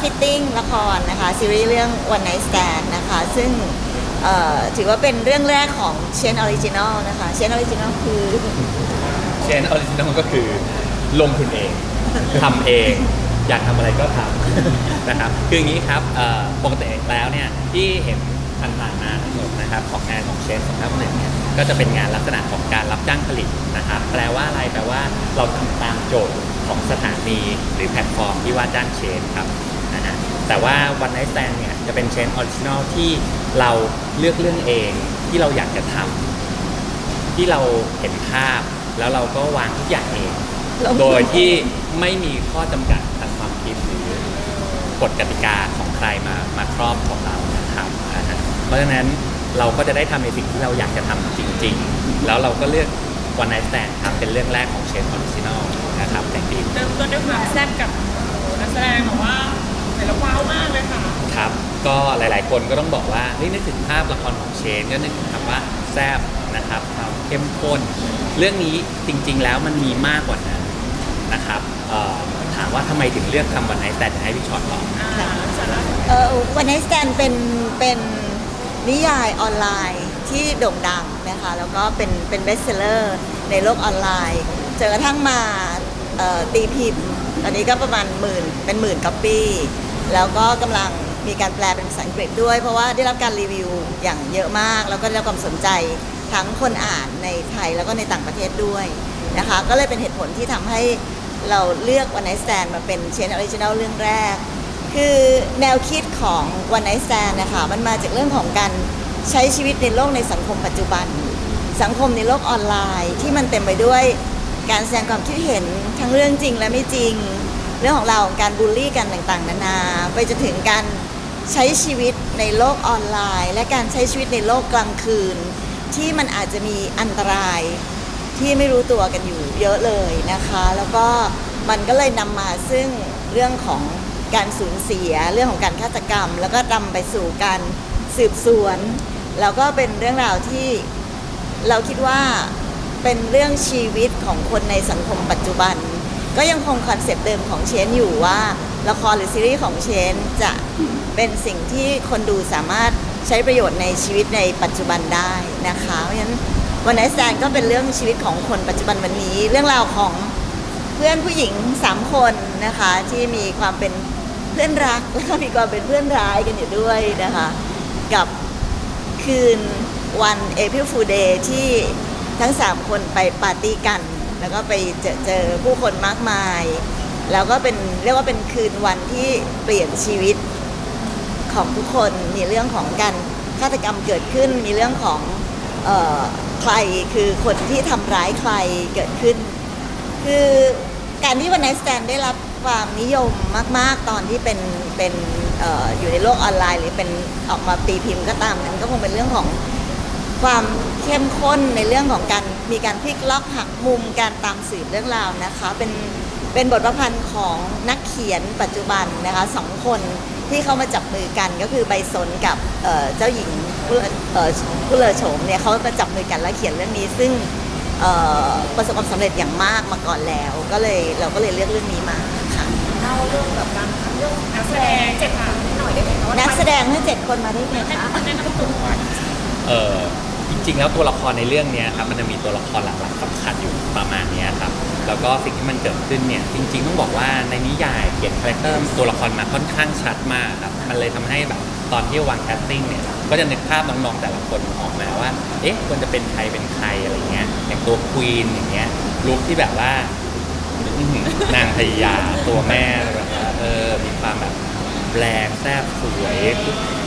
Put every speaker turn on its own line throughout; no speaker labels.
ฟิตติ้งละครนะคะซีรีส์เรื่อง One Night Stand นะคะ ซึ่งถือว่าเป็นเรื่องแรกของเชนออริจินอลนะคะเชนออริจินอลคือ
เชนออริจินอลก็คือลงทุนเองทำเองอยากทำอะไรก็ทำนะครับคืออย่างนี้ครับปกติแล้วเนี่ยที่เห็นผ่านๆมาทั้งหมดนะครับของงานของเชนของท่านหนึ่งเนี่ยก็จะเป็นงานลักษณะของการรับจ้างผลิตนะครับแปลว่าอะไรแปลว่าเราทำตามโจทย์ของสถานีหรือแพลตฟอร์มที่ว่าจ้างเชนครับ นะฮะแต่ว่าวันไนท์แ n นเนี่ยจะเป็นเชนออริจินอลที่เราเลือกเรื่องเองที่เราอยากจะทำที่เราเห็นภาพ แล้วเราก็วางทุกอย่างเอง
ลงทุน
โดยที่ไม่มีข้อจำกัดทางความคิดหรือกฎกติกาของใครมามาครอบของเรานะครับอ่าฮะเพราะฉะนั้นเราก็จะได้ทำในสิ่งที่เราอยากจะทำจริง ๆ แล้วเราก็เลือกวันไน t แ a นครับเป็นเรื่องแรกของเชนออริจินอลนะครับแต่งดี
เริ่มต้นด้วยความแซ่บกับนักแสดงบอกว่าเห็นแล้วว้าวมากเลยค่ะ
ครับ ก็หลาย ๆ คนก็ต้องบอกว่าเฮ้ยนึกถึงภาพละครของเชนก็นึกถึงคำว่าแซบนะครับความเข้มข้น เรื่องนี้จริง ๆ แล้วมันมีมากกว่านั้นนะครับเอ่อถามว่าทำไมถึงเลือกคำวันไหนแต่ให้พี่ชอตตอบ
อ่าสาระ
เอ่อวันนี้สแตนเป็นเป็นนิยายออนไลน์ที่โด่งดังนะคะแล้วก็เป็นเป็นเบสเซลเลอร์ในโลกออนไลน์จนกระทั่งมาเอ่อตีพิมพ์ ตอนนี้ก็ประมาณหมื่นเป็นหมื่นก๊อปปี้ แล้วก็กำลังมีการแปลเป็นภาษาอังกฤษด้วย เพราะว่าได้รับการรีวิวอย่างเยอะมาก แล้วก็ได้รับความสนใจทั้งคนอ่านในไทยแล้วก็ในต่างประเทศด้วยนะคะก็เลยเป็นเหตุผลที่ทำให้เราเลือกวันไนสแตนมาเป็นเชนออริจินัลเรื่องแรก คือแนวคิดของ One Night Stand นะคะมันมาจากเรื่องของการใช้ชีวิตในโลกในสังคมปัจจุบัน สังคมในโลกออนไลน์ ที่มันเต็มไปด้วยการแสดงความคิดเห็นทั้งเรื่องจริงและไม่จริง เรื่องของเราของการบูลลี่กันต่างๆ นานา ไปจนถึงการใช้ชีวิตในโลกออนไลน์ และการใช้ชีวิตในโลกกลางคืน ที่มันอาจจะมีอันตรายที่ไม่รู้ตัวกันอยู่เยอะเลยนะคะ แล้วก็มันก็เลยนำมาซึ่งเรื่องของการสูญเสียเรื่องของการฆาตกรรม แล้วก็นำไปสู่การสืบสวน แล้วก็เป็นเรื่องราวที่เราคิดว่าเป็นเรื่องชีวิตของคนในสังคมปัจจุบัน ก็ยังคงคอนเซปต์เดิมของเชนอยู่ว่า ละครหรือซีรีส์ของเชนจะเป็นสิ่งที่คนดูสามารถใช้ประโยชน์ในชีวิตในปัจจุบันได้นะคะเพราะฉะนั้นวันไนแซนก็เป็นเรื่องชีวิตของคนปัจจุบันวันนี้ เรื่องราวของเพื่อนผู้หญิงสามคนนะคะที่มีความเป็นเพื่อนรักแล้วก็มีความเป็นเพื่อนร้ายกันอยู่ด้วยนะคะกับคืนวันเอพิ l ฟูเดย์ที่ทั้งสามคนไปปาร์ตี้กัน แล้วก็ไปเจอเจอผู้คนมากมาย แล้วก็เป็นเรียกว่าเป็นคืนวันที่เปลี่ยนชีวิตของทุกคนมีเรื่องของการฆาตกรรมเกิดขึ้น มีเรื่องของออใครคือคนที่ทำร้ายใครเกิดขึ้น คือการที่วันไนสแตนได้รับความนิยมมาก ๆ ตอนที่เป็นเป็นอออยู่ในโลกออนไลน์ หรือเป็นออกมาตีพิมพ์ก็ตามนั้นก็คงเป็นเรื่องของ ความเข้มข้นในเรื่องของการมีการพลิกล็อกหักมุมการตามสืบเรื่องราวนะคะ เป็นเป็นบทประพันธ์ของนักเขียนปัจจุบันนะคะสองคนที่เขามาจับมือกันก็คือใบสนกับเอ่อเจ้าหญิงผู้เอ่อผู้เลอโฉมเนี่ยเขามาจับมือกันแล้วเขียนเรื่องนี้ ซึ่งเอ่อประสบความสำเร็จอย่างมากมาก่อนแล้ว ก็เลยเราก็เลยเลือกเรื่องนี้มาค่ะ
เล่าเรื่องแบบการเรื่องนักแสดงเจ็ดผ่านหน่อยได้ไหมคะว่า
นักแสดงทั้งเจ็ดคนมาได้ไหม
แนะ
คะ
นำแนะนำตัวก่อน
เออ จริงๆ แล้วตัวละครในเรื่องเนี้ยครับมันจะมีตัวละครหลักๆสำคัญอยู่ประมาณเนี้ยครับแล้วก็สิ่งที่มันเกิดขึ้นเนี่ยจริง ๆ ต้องบอกว่าในนิยายเขียนคาแรคเตอร์ตัวละครมาค่อนข้างชัดมากครับมันเลยทำให้แบบตอนที่วางแคสติ้งเนี่ยก็จะนึกภาพน้องๆแต่ละคนออกมาว่า เอ๊ะควรจะเป็นใครเป็นใครอะไรเงี้ยอย่างตัวควีนอย่างเงี้ยลุคที่แบบว่า อื้อหือนางพญาตัวแม่แบบว่าเออมีความแบบแรงแซ่บสวย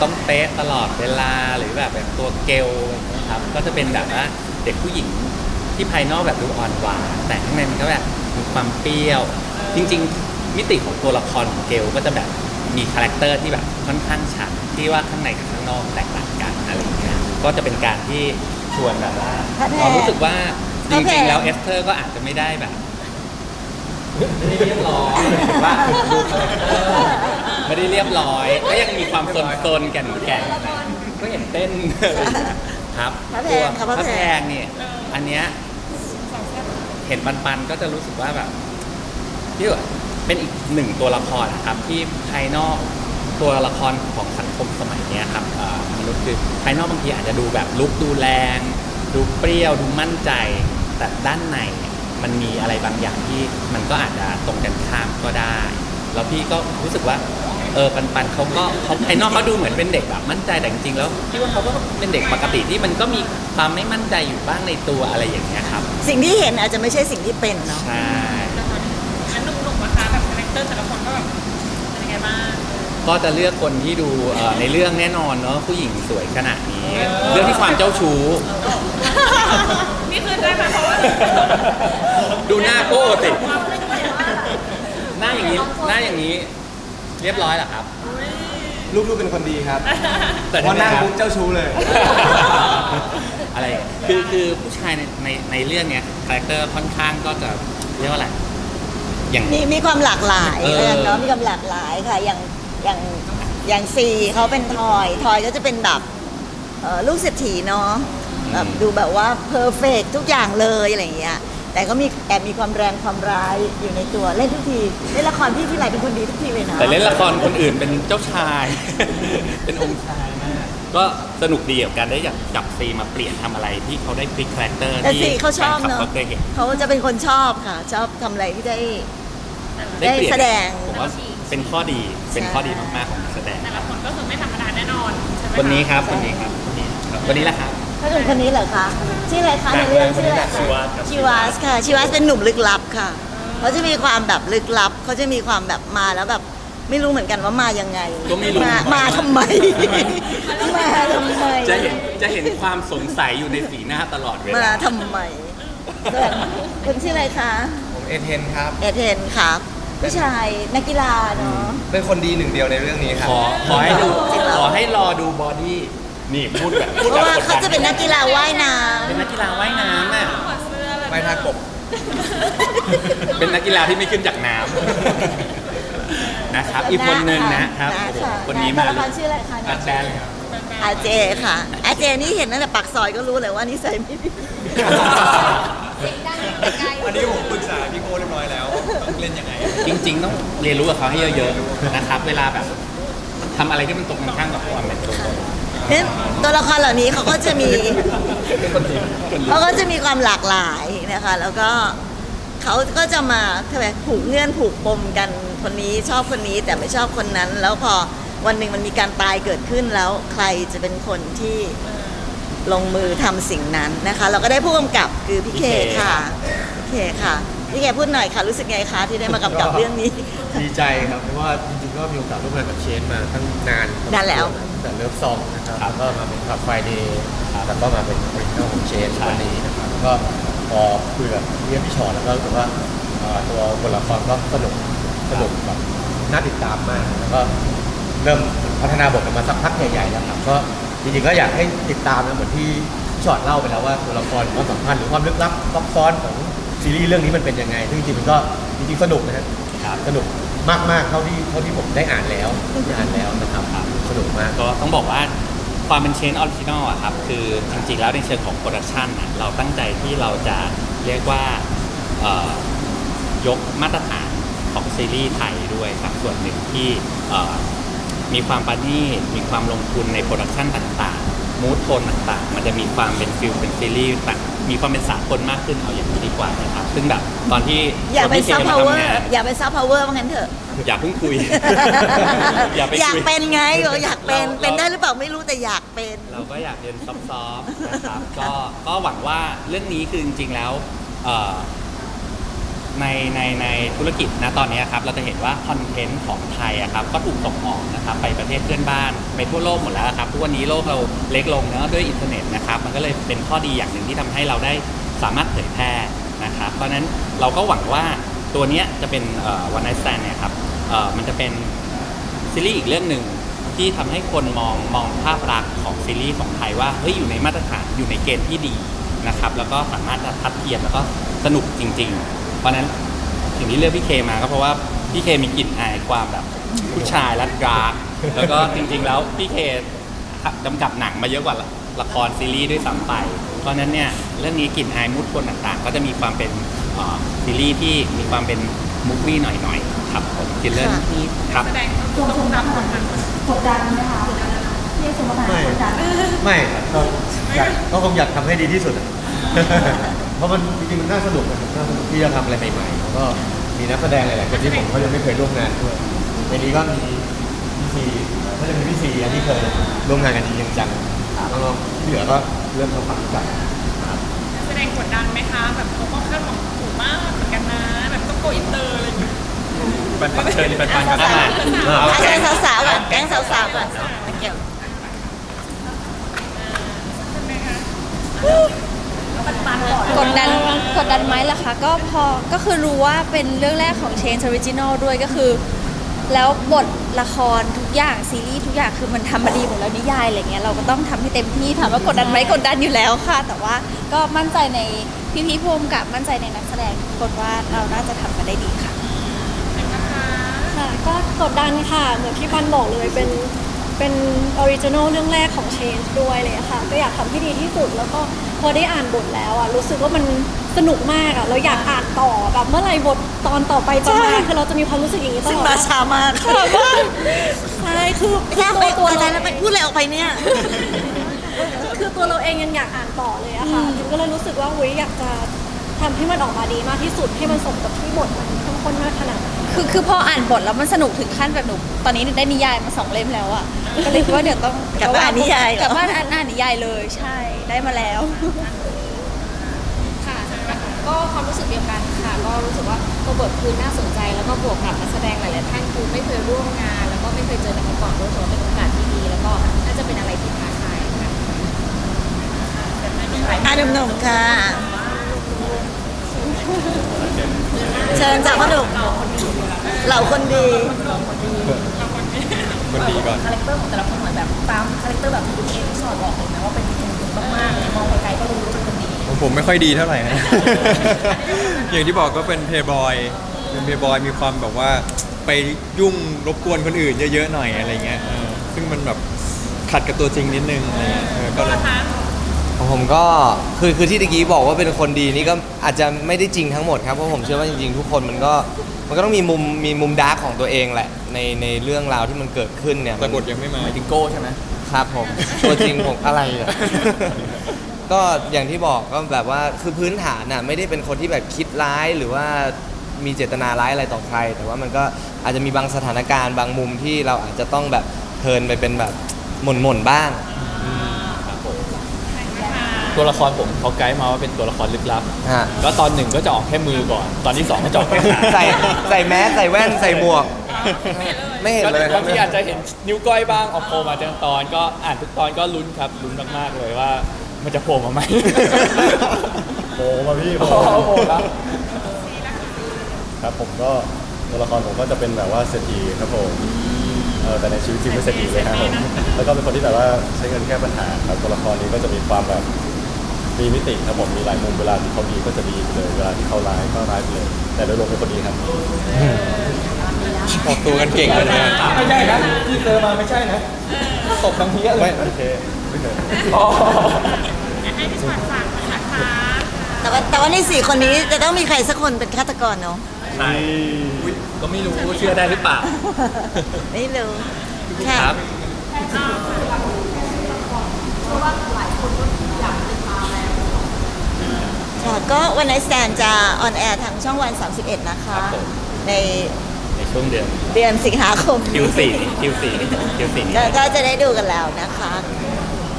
ต้องเป๊ะตลอดเวลาหรือแบบแบบตัวเกล ครับ ก็จะเป็นแบบว่าเด็กผู้หญิงที่ภายนอกแบบดูอ่อนหวานแต่ข้างในมันก็แบบมีความเปรี้ยว จริง ๆ มิติของตัวละครของเกลก็จะแบบมีคาแรคเตอร์ที่แบบค่อนข้างชัดที่ว่าข้างในกับข้างนอกแตกต่างกันอะไรอย่างเงี้ยก็จะเป็นการที่ชวนแบบว่า
พระแพง
เรารู้สึกว่าจ
พระแพ
ริ
ง
งๆแล้วเอสเธอร์ก็อาจจะไม่ได้แบบไม่ได้เรียบร้อยหมายถึงว่าดูคาแรคเตอร์ไม่ได้เรียบร้อยก็ยังมีความโซนๆแก่นแก่นๆก็เห็นเต้น ครับ
พระแพง
ตัว
ครับพระ
พระ
แพ
แพ
ง
งเนี่ยอันเนี้ยเห็นปันๆก็จะรู้สึกว่าแบบพี่ว่าเป็นอีกหนึ่งตัวละครนะครับ ที่ภายนอกตัวละครของสังคมสมัยเนี้ยครับเอ่อมนุษย์คือภายนอกบางทีอาจจะดูแบบลุกดูแรง ดูเปรี้ยวดูมั่นใจ แต่ด้านในเนี่ยมันมีอะไรบางอย่างที่มันก็อาจจะตรงกันข้ามก็ได้ แล้วพี่ก็รู้สึกว่า เออปันปันเขาก็เขาภายนอกเขาดูเหมือนเป็นเด็กแบบมั่นใจแต่จริงๆแล้วพี่ว่าเขาก็เป็นเด็กปกติที่มันก็มีความไม่มั่นใจอยู่บ้างในตัวอะไรอย่างเงี้ยครับ
สิ่งที่เห็นอาจจะไม่ใช่สิ่งที่เป็นเนาะ
ใช่
งั้นหนุ่มๆนะคะแบบคาแรคเตอร์แต่ละคนก็แบบเป็นยังไงบ้าง
ก็จะเลือกคนที่ดูเอ่อในเรื่องแน่นอนเนาะผู้หญิงสวยขนาดนี้ เรื่องที่ความเจ้าชู้
นี่คือได้ไหมเพราะว่า
ดูหน้าโก้สิหน้าอย่างนี้หน้าอย่างนี้ เรียบร้อยเหรอครับ
ลูกๆเป็นคนดีครับ
แต่
เพราะหน้า
ครับ
ปุ๊บเจ้าชู้เลย
อะไรคือคือผู้ชายในในในเรื่องเนี้ยคาแรคเตอร์ค่อนข้างก็จะเรียกว่าอะไรอย่าง
มีมีความหลากหลาย
เออ
เออเนาะมีความหลากหลายค่ะ อย่างอย่างอย่างซีเขาเป็นทอยทอยก็จะเป็นแบบเอ่อลูกเศรษฐีเนาะแบบดูแบบว่าเพอร์เฟกทุกอย่างเลยอะไรอย่างเงี้ย แต่ก็มีแอบมีความแรงความร้ายอยู่ในตัวเล่นทุกทีเล่นละครพี่ที่ไรเป็นคนดีทุกทีเลยนะ
แต่เล่นละครคนอื่นเป็นเจ้าชาย เป็นองค์ชายมากก็สนุกดีกับการได้อยากจับซีมาเปลี่ยนทำอะไรที่เขาได้พลิกคาแรคเตอร์
แต่
ที่
ซีเขาชอบเนาะ
แฟคลัเขาเคยเห็น
เขาจะเป็นคนชอบค่ะ ชอบทำอะไรที่ได้ ได้
เปลี่ยน
แสดง
ผมว่าเป็นข้อดีเป็นข้อดีมาก ๆ ของนักแสดง
แต่ละคนก็คือไม่ธรรมดาแน่นอนใช่ไหมะ
คนนี้ครับคนนี้ครับคนนี้ครับคนนี้แหละครับ
ถ้าเป็นคนนี้เหรอคะชื่ออะไรคะในเรื่องชื่ออะไรคะ
ชิวัสครับ
ชิวัสค่ะชิวัสเป็นหนุ่มลึกลับค่ะเขาจะมีความแบบลึกลับเขาจะมีความแบบมาแล้วแบบไม่รู้เหมือนกันว่ามายังไง
ก็ไม่รู้
มามาทำไม มาทำไม
จะเห็นจะเห็นความสงสัยอยู่ในสีหน้าตลอดเว
มา
ลา
ทำไมส่วนคุณชื่ออะไรคะ
ผมเอเทนครับ
เอเทนครับผู้ชายนักกีฬาเนาะ
เป็นคนดีหนึ่งเดียวในเรื่องนี้ครับ
ขอขอให้ดู
จริงเหรอ
ขอให้รอดูบอดี้ นี่พูดแบบพูด
เพ
แบบ
ราะว่า
ดดั
เขาจะเป็นนักกีฬาว่ายน้
เป็นนักกีฬาว่ายน้ำอะ
ถอดเสื้อแล้ว
ไม่ท่ากบ
เป็นนักกีฬาที่ไม่ขึ้นจากน้ำ นะครับำอีกคนหนึ่งนะครับ
นะ
โอ้โห
ค่ะ
คนนี้
ตัว
มา
ละครชื่ออะไรคะ
อาแดนเลยครับ
อาเจค่ะอาเจนี่เห็นตั้งแต่ปากซอยก็รู้เลยว่านิสัยไม่ดี
อันนี้ผมปรึกษาพี่โก้เรียบร้อยแล้วต้องเล่นยังไง
จริง ๆ ต้องเรียนรู้กับเขาให้เยอะ ๆ นะครับ เวลาแบบทำอะไรที่มันตรงกันข้ามกับความเป็นตัวตน
เนี่ยตัวละครเหล่านี้เขาก็จะมี
เป็นคนดีคนดี
เขาก็จะมีความหลากหลายนะคะ แล้วก็เขาก็จะมาทำไมผูกเงื่อนผูกปมกันคนนี้ชอบคนนี้แต่ไม่ชอบคนนั้น แล้วพอวันหนึ่งมันมีการตายเกิดขึ้นแล้ว ใครจะเป็นคนที่ลงมือทำสิ่งนั้นนะคะ เราก็ได้ผู้กำกับคือพี่เคค่ะพี่เคค่ะ พี่เคพูดหน่อยค่ะ รู้สึกไงคะที่ได้มากำกับเรื่องนี้
ดีใจครับเพราะว่าจริงๆก็มีโอกาสร่วมงานกับเชนมาตั้งนาน
นานแล้ว
แต่เลิฟซองนะครับ
ครับ
แล้วก็มาเป็นขับไฟเดย์แล้วก็มาเป็นออริจินอลของเชน
ใช่
วันนี้นะครับแล้วก็พอคุยกับพี่เลี้ยงพี่ชอตแล้วก็รู้สึกว่าเอ่อตัวบทละครก็สนุกสนุกแบบน่าติดตามมากแล้วก็เริ่มพัฒนาบทกันมาสักพักใหญ่ๆแล้วครับก็จริงๆก็อยากให้ติดตามนะเหมือนที่พี่ชอตเล่าไปแล้วว่าตัวละครความสัมพันธ์หรือความลึกลับซับซ้อนของ ซีรีส์เรื่องนี้มันเป็นยังไง ซึ่งจริงๆมันก็จริงๆสนุกนะฮะ
ครับ
สนุกมากๆเท่าที่เท่าที่ผมได้อ่านแล้วได้อ่านแล้วนะครับสนุกมาก
ก็ต้องบอกว่าความเป็นเชนออริจินอลอะครับ คือจริงๆแล้วในเชิงของโปรดักชันอะเราตั้งใจที่เราจะเรียกว่าเอ่อยกมาตรฐานของซีรีส์ไทยด้วยครับส่วนหนึ่งที่เอ่อมีความปานีตมีความลงทุนในโปรดักชันต่างๆมูทโทนต่างๆ มันจะมีความเป็นฟิลเป็นซีรีส์ต่าง มีความเป็นสากลมากขึ้นเอาอย่างนี้ดีกว่านะครับ ซึ่งแบบตอนที่
อย่าเป็น
ต
ซั
น
บ
ที่
พาวเวอ
ค
ร์
ทำงาน
อย่าเป็นซับพาวเวอร์ว่างั้นเถอะ
อย่าเพิ่งคุย อย่าไป
อยาก
คุย
เป็นไงบอกอยากเป็น
เรา
เป็นได้หรือเปล่าไม่รู้แต่อยากเป็น
เราก็อยากเรียนซอฟต์ๆนะครับก็ก็หวังว่าเรื่องนี้คือจริงๆแล้วเอ่อ ในในในธุรกิจนะตอนนี้ครับเราจะเห็นว่าคอนเทนต์ของไทยอะครับก็ถูกส่งออกนะครับไปประเทศเพื่อนบ้านไปทั่วโลกหมดแล้วครับทุกวันนี้โลกเราเล็กลงเนะด้วยอินเทอร์เน็ตนะครับมันก็เลยเป็นข้อดีอย่างหนึ่งที่ทำให้เราได้สามารถเผยแพร่นะครับเพราะนั้นเราก็หวังว่าตัวนี้จะเป็นวันไนท์แซนเนี่ยครับมันจะเป็นซีรีส์อีกเรื่องหนึ่งที่ทำให้คนมองมองภาพลักษณ์ของซีรีส์ของไทยว่าเฮ้ยอยู่ในมาตรฐานอยู่ในเกณฑ์ที่ดีนะครับแล้วก็สามารถจะทัดเทียมแล้วก็สนุกจริง ๆ ราะฉะนั้นสิ่งที่เลือกพี่เคมาก็เพราะว่าพี่เคมีกลิ่นอายความแบบผู้ชายรัดกรากแล้วก็จริงๆแล้วพี่เคกำกับหนังมาเยอะกว่าละครซีรีส์ด้วยซ้ำไป เพราะฉะนั้นเนี่ยเรื่องนี้กลิ่นอายมูดคนต่างๆ ก็จะมีความเป็นเอ่อซีรีส์ที่มีความเป็นมูฟวี่หน่อยๆครับกินเรื่อง
ค่ะ
ที่ครับ
แสดงต้องรับผลงาน
กดดันไหมคะพี่สมบัติ
ไม่
กดดัน
ไม่ครับก็อยากก็คงอยากทำให้ดีที่สุดอะ เพราะมันจริงๆมันน่าสนุกนะครับน่าสนุกที่จะทำอะไรใหม่ๆแล้วก็มีนักแสดงหลายๆคนที่ผมก็ยังไม่เคยร่วมงานด้วยในนี้ก็มีพี่ซีก็จะมีพี่ซีอันที่เคยร่วมงานกันจริงๆจังๆแล้วก็ที่เหลือก็เริ่มทำความรู้จักครับ
แสดงกดดันไหมคะแบบเขาก็คาดหวังสูงมากเหมือนกันนะแบบต้องโกอินเตอร์อะไรอย่างเงี้ย
เป็นปันเชิญเป็นปันครับ
อะ
เอา
อะเชิญสาวๆก่อนแก๊งสาวๆก่อนเกี่ยว
ก ดดันกดดันไหมล่ะคะก็พอก็คือรู้ว่าเป็นเรื่องแรกของ Change Original ด้วยก็คือ แล้วบทละครทุกอย่างซีรีส์ทุกอย่างคือมันทำมาดีหมดแล้วนิยายอะไรเงี้ยเราก็ต้องทำให้เต็มที่ถามว่ากดดันไหมกดดันอยู่แล้วค่ะ แต่ว่าก็มั่นใจในพี่พี่ภูมิกับมั่นใจในนักแสดงทุกคนว่าเราน่าจะทำกันได้ดีค่ะ
ค่ะก็กดดันค่ะ เหมือนที่ปันบอกเลยเป็น เป็นออริจินอลเรื่องแรกของ Change ด้วยเลยอะค่ะ ก็อยากทำให้ดีที่สุด แล้วก็พอได้อ่านบทแล้วอะรู้สึกว่ามันสนุกมากอะเราอยากอ่านต่อแบบเมื่อไหร่บทตอนต่อไปจะมาคือเราจะมีความรู้สึกอย่างนี้ต
ซึ่ง
ลอด
มาช้ามาก
ค่ะว่าใช่คือ
แค่ไป
ตัว
อะไร
เรา
แล้วไปพูดอะไรออกไปเนี่ย
คือตัวเราเองยังอยากอ่านต่อเลยอะค่ะถึงก็เลยรู้สึกว่าอุ้ยอยากจะทำให้มันออกมาดีมากที่สุดให้มันสมกับที่บทมันเข้มข้นมากขนาดนั้น
คือคือพออ่านบทแล้วมันสนุกถึงขั้นแบบหนูตอนนี้ได้นิยายมาสองเล่มแล้วอะก็เลยคิดว่าเดี๋ยวต้อง
กลับบ้านอ่านนิยายเหรอ
กลับบ้านอ่านอ่านนิยายเลยใช่ได้มาแล้ว
ค่ะก็ความรู้สึกเดียวกันค่ะ ก็รู้สึกว่าตัวบทคือน่าสนใจ แล้วก็บวกกับนักแสดงหลายๆท่านคือไม่เคยร่วมงาน แล้วก็ไม่เคยเจอกันมาก่อนรู้สึกว่าเป็นโอกาสที่ดี แล้วก็น่าจะเป็นอะไรที่ท้าทายค่ะ
อะหนุ่มๆค่ะ เชิญจากพ่อหนุ่ม เหล่าคนดี
คนดีก่อน
คาแรคเตอร์ของแต่ละคนเหมือนแบบตามคาแรคเตอร์แบบคุณเอที่สอดบอกเลยนะว่าเป็นคนดีมากๆเลยมองไกลๆก็รู้ว่าเป็นคนดี
ผมผมไม่ค่อยดีเท่าไหร่นะ อย่างที่บอกก็เป็นเพย์บอยเป็นเพย์บอยมีความแบบว่าไปยุ่งรบกวนคนอื่นเยอะๆหน่อยอะไรเงี้ยเออซึ่งมันแบบขัดกับตัวจริงนิดนึงอะไรเงี้ยเออก็เลย
ของผมก็คือคือที่ตะกี้บอกว่าเป็นคนดีนี่ก็อาจจะไม่ได้จริงทั้งหมดครับเพราะผมเชื่อว่าจริงๆทุกคนมันก็ มันก็ต้องมีมุมมีมุมดาร์กของตัวเองแหละ ในในเรื่องราวที่มันเกิดขึ้นเนี่ย
แต่บทยังไม่มา
หมายถึงโก้ใช่ไหมครับผม ตัวจริงผมอะไรอะ ก็อย่างที่บอกก็แบบว่าคือพื้นฐานน่ะไม่ได้เป็นคนที่แบบคิดร้ายหรือว่ามีเจตนาร้ายอะไรต่อใคร แต่ว่ามันก็อาจจะมีบางสถานการณ์บางมุมที่เราอาจจะต้องแบบเทิร์นไปเป็นแบบหม่นหม่นๆบ้าง
ตัวละครผมเขาไกด์มาว่าเป็นตัวละครลึกลับ
ฮะ
ก็ตอนหนึ่งก็จะออกแค่มือก่อน ตอนที่สองก็จะออกแค่ขา
ใส่ใส่แมสใส่แว่นใส่หมวก ไม่เห็น
ก็
เลยครับ
บางทีอาจจะเห็นนิ้วก้อยบ้างออกโผล่มาจากตอนก็อ่านทุกตอนก็ลุ้นครับลุ้นมากๆเลยว่า มันจะโผล่มาไหม
โอ้มาพี่
โอ้โหครับ
ครับผมก็ตัวละครผมก็จะเป็นแบบว่าเศรษฐีครับผมเออแต่ในชีวิตจริงไม่เศรษฐีเลยครับผมแล้วก็เป็นคนที่แบบว่าใช้เงินแก้ปัญหาครับตัวละครนี้ก็จะมีความแบบ มีมิติครับผมมีหลายมุมเวลาที่เขาดีก็จะดีไปเลยเวลาที่เขาร้ายก็ร้ายไปเลย แต่โดยรวมเป็นคนดีครับ
ออกตัวกันเก่งเลยนะ
ไม่ใช่นะที่เจอมาไม่ใช่นะตบทั้งเพี้ยเล
ไม่
ย
โอเคไม่เคย
อ๋อ
ให้พี่ชอตฝากนะคะ
แต่ว่าแต่ว่าในสี่คนนี้จะต้องมีใครสักคนเป็นฆาตกรเนาะ
ใช่อุ๊ยก็ไม่รู้เชื่อได้หรือเปล่า
ไม่รู้ค่ะ
ครับ
ก็วันไนสแตนจะออนแอร์ทางช่องวัน 31 นะคะ
ครับผม
ใน
ในช่วงเดือน
เดือนสิงหาคม
Q4 Q4 Q4 นี้
ก็ก็จะได้ดูกันแล้วนะคะ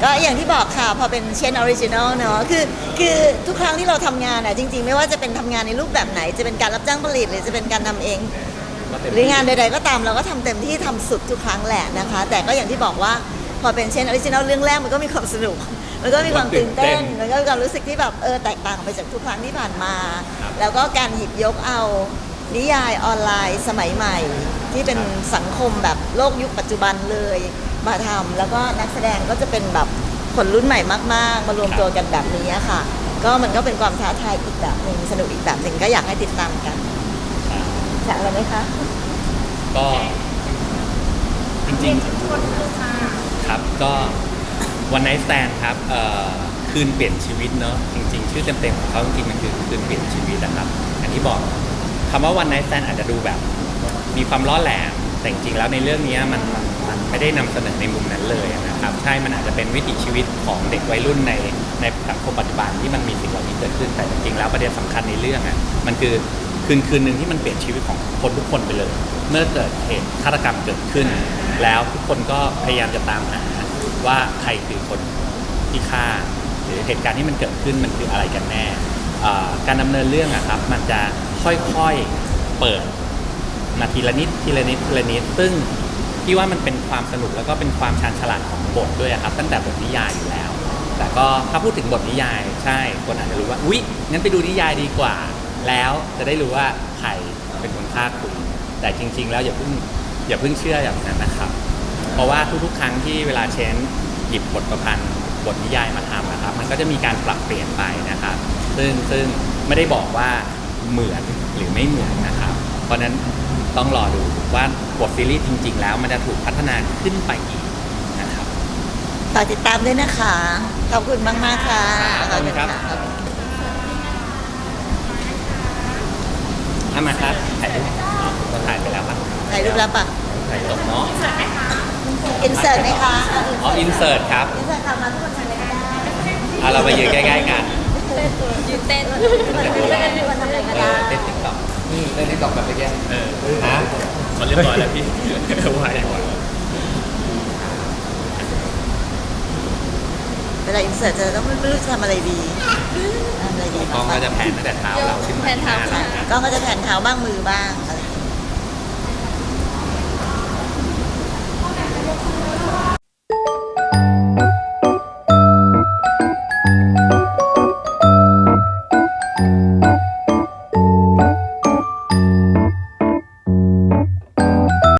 ก็อย่างที่บอกค่ะ พอเป็นเชนออริจินอลเนาะคือคือทุกครั้งที่เราทำงานอะ จริง ๆ ไม่ว่าจะเป็นทำงานในรูปแบบไหน จะเป็นการรับจ้างผลิตหรือจะเป็นการทำเอง
ก็เต็ม
หรืองานใดๆก็ตามเราก็ทำเต็มที่ทำสุดทุกครั้งแหละนะคะ แต่ก็อย่างที่บอกว่าพอเป็นเชนออริจินอลเรื่องแรกมันก็มีความสนุก มันก็มีความตื่นเต้น มันก็มีความรู้สึกที่แบบเออแตกต่างไปจากทุกครั้งที่ผ่านมา แล้วก็การหยิบยกเอานิยายออนไลน์สมัยใหม่ ที่เป็นสังคมแบบโลกยุคปัจจุบันเลยมาทำแล้วก็นักแสดงก็จะเป็นแบบคนรุ่นใหม่มากๆ มารวมตัวกันแบบนี้อะค่ะ ก็มันก็เป็นความท้าทายอีกแบบหนึ่งสนุกอีกแบบหนึ่งก็อยากให้ติดตามกันจะอะไรไหมคะ
ก็จริงๆครับก็ วันไน t ์ t แ n d ครับคืนเปลี่ยนชีวิตเนอะจริงๆ ชื่อเต็มๆของเขาจริงๆมันคือคืนเปลี่ยนชีวิตนะครับอย่างที่บอกคำว่าวันไน t ์ t แ n d อาจจะดูแบบ มีความล้อแหลมแต่จริงๆแล้วในเรื่องนี้มันมันไม่ได้นำเสนอในมุมนั้นเลยนะครับใช่มันอาจจะเป็นวิถีชีวิตของเด็กวัยรุ่นในในสังคมปัจจุบันที่มันมีสิ่งเหล่านี้เกิดขึ้นแต่จริงๆแล้วประเด็นสำคัญในเรื่องอะมันคือคืนคืนหนึ่งที่มันเปลี่ยนชีวิตของคนทุกคนไปเลย เมื่อเกิดเหตุฆาตกรรมเกิดขึ้น แล้วทุกคนก็พยายามจะตามหา ว่าใครคือคนที่ฆ่า หรือเหตุการณ์ที่มันเกิดขึ้นมันคืออะไรกันแน่การดำเนินเรื่องอะครับ มันจะค่อยๆเปิดนาทีละนิดทีละนิดทีละนิดซึ่งพี่ว่ามันเป็นความสนุกแล้วก็เป็นความชาญฉลาดของบทด้วยครับ ตั้งแต่บทนิยายอยู่แล้ว แต่ก็ถ้าพูดถึงบทนิยายใช่คนอาจจะรู้ว่าอุ๊ยงั้นไปดูนิยายดีกว่า แล้วจะได้รู้ว่าใครเป็นคนฆ่าคุณแต่จริง ๆ แล้วอย่าเพิ่งอย่าเพิ่งเชื่ออย่างนั้นนะครับ เพราะว่าทุกๆ ครั้งที่เวลาเชนหยิบบทประพันธ์บทนิยายมาทำนะครับ มันก็จะมีการปรับเปลี่ยนไปนะครับ ซึ่งซึ่งไม่ได้บอกว่าเหมือนหรือไม่เหมือนนะครับ เพราะฉะนั้นต้องรอดูว่าบทซีรีส์จริง ๆ แล้วมันจะถูกพัฒนาขึ้นไปอีกนะครับ
ฝากติดตามด้วยนะคะ ขอบคุณมากมากๆค่ะ
ขอบคุณครับ
ขอบคุณ
เอามาครับถ่ายรูปก็ถ่ายไปแล้วครับ
ถ่ายรูปแล้วปะ
ถ่ายจบเนาะ
อินเสิร์ตไหมคะ
อ๋ออินเสิร์ตครับ
อินเสิร์ตค่ะมาทุกคนทำอะไรก็ได้
เอาเราไปยืนใกล้ๆกัน
ยืนเต้น
ทุกคนทำอะไรก็
เอ
ได้
อเต้นติ๊กต็อก
เล่นที่ตอกแบบเมื่อกี้
เออฮะมันเรียบร้อยแล้วพี่ไหวไหว
เวลาอินเสิร์ตจะต้องไม่รู้จะทำอะไรดีทำอะไรดี
กล้องก็จะแพนตั้งแต่เท้าเราขึ้นมาที่หน้าเรา
กล้องก็จะแผ่นเท้าบ้างมือบ้างอะไร